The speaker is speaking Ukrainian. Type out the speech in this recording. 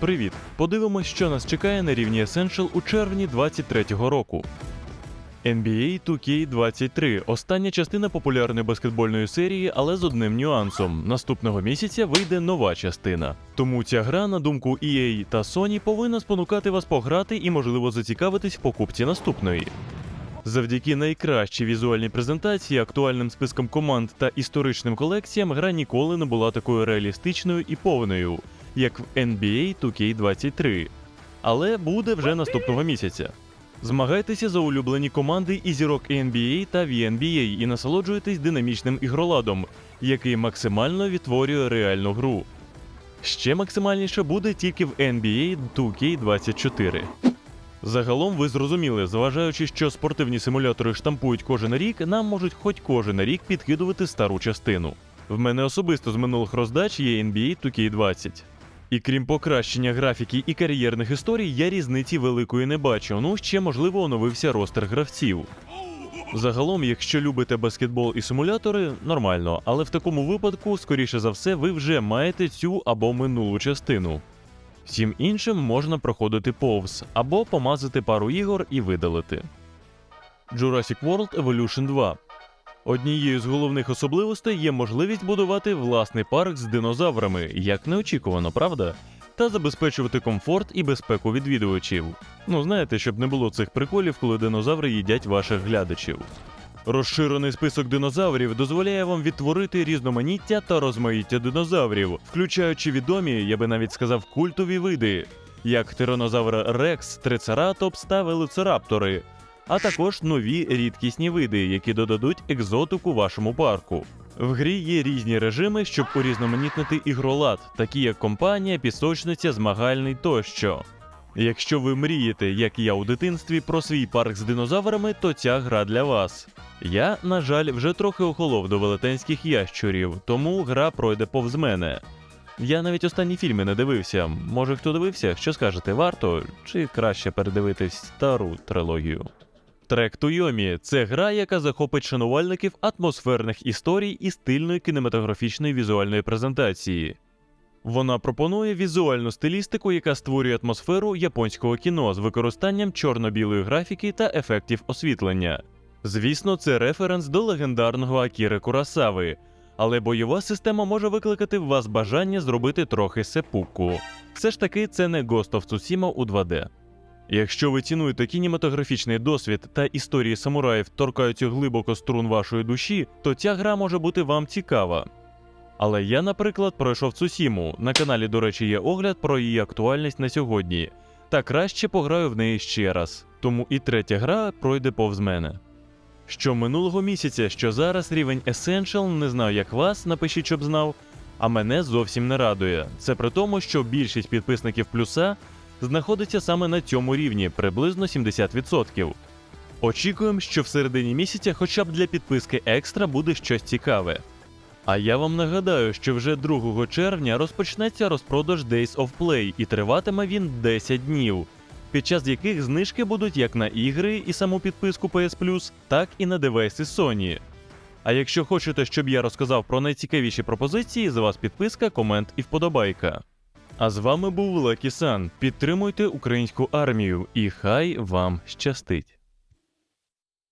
Привіт! Подивимось, що нас чекає на рівні Essential у червні 23-го року. NBA 2K23 остання частина популярної баскетбольної серії, але з одним нюансом. Наступного місяця вийде нова частина. Тому ця гра, на думку EA та Sony, повинна спонукати вас пограти і, можливо, зацікавитись в покупці наступної. Завдяки найкращій візуальній презентації, актуальним спискам команд та історичним колекціям, гра ніколи не була такою реалістичною і повною, як в NBA 2K23. Але буде вже наступного місяця. Змагайтеся за улюблені команди і зірок NBA та VNBA і насолоджуйтесь динамічним ігроладом, який максимально відтворює реальну гру. Ще максимальніше буде тільки в NBA 2K24. Загалом ви зрозуміли, зважаючи, що спортивні симулятори штампують кожен рік, нам можуть хоч кожен рік підкидувати стару частину. В мене особисто з минулих роздач є NBA 2K20. І крім покращення графіки і кар'єрних історій, я різниці великої не бачу. Ну ще можливо оновився ростер гравців. Загалом, якщо любите баскетбол і симулятори, нормально, але в такому випадку, скоріше за все, ви вже маєте цю або минулу частину. Всім іншим можна проходити повз або помазати пару ігор і видалити. Jurassic World Evolution 2 Однією з головних особливостей є можливість будувати власний парк з динозаврами, як неочікувано, правда? Та забезпечувати комфорт і безпеку відвідувачів. Ну, знаєте, щоб не було цих приколів, коли динозаври їдять ваших глядачів. Розширений список динозаврів дозволяє вам відтворити різноманіття та розмаїття динозаврів, включаючи відомі, я би навіть сказав, культові види, як тиранозавр Рекс, Трицератопс та Велоцираптори, а також нові рідкісні види, які додадуть екзотику вашому парку. В грі є різні режими, щоб урізноманітнити ігролад, такі як компанія, пісочниця, змагальний тощо. Якщо ви мрієте, як і я у дитинстві, про свій парк з динозаврами, то ця гра для вас. Я, на жаль, вже трохи охолов до велетенських ящурів, тому гра пройде повз мене. Я навіть останні фільми не дивився. Може, хто дивився, що скажете, варто чи краще передивитись стару трилогію? Трек Туйомі це гра, яка захопить шанувальників атмосферних історій і стильної кінематографічної візуальної презентації. Вона пропонує візуальну стилістику, яка створює атмосферу японського кіно з використанням чорно-білої графіки та ефектів освітлення. Звісно, це референс до легендарного Акіри Курасави, але бойова система може викликати в вас бажання зробити трохи сепуку. Все ж таки, це не Ghost of Tsushima у 2D. Якщо ви цінуєте кінематографічний досвід та історії самураїв торкаються глибоко струн вашої душі, то ця гра може бути вам цікава. Але я, наприклад, пройшов Цусіму. На каналі, до речі, є огляд про її актуальність на сьогодні. Та краще пограю в неї ще раз. Тому і третя гра пройде повз мене. Що минулого місяця, що зараз рівень Essential, не знаю як вас, напишіть, щоб знав, а мене зовсім не радує. Це при тому, що більшість підписників плюса знаходиться саме на цьому рівні, приблизно 70%. Очікуємо, що в середині місяця, хоча б для підписки екстра, буде щось цікаве. А я вам нагадаю, що вже 2 червня розпочнеться розпродаж Days of Play і триватиме він 10 днів, під час яких знижки будуть як на ігри і саму підписку PS Plus, так і на девайси Sony. А якщо хочете, щоб я розказав про найцікавіші пропозиції, з вас підписка, комент і вподобайка. А з вами був Лекі Сан. Підтримуйте українську армію і хай вам щастить!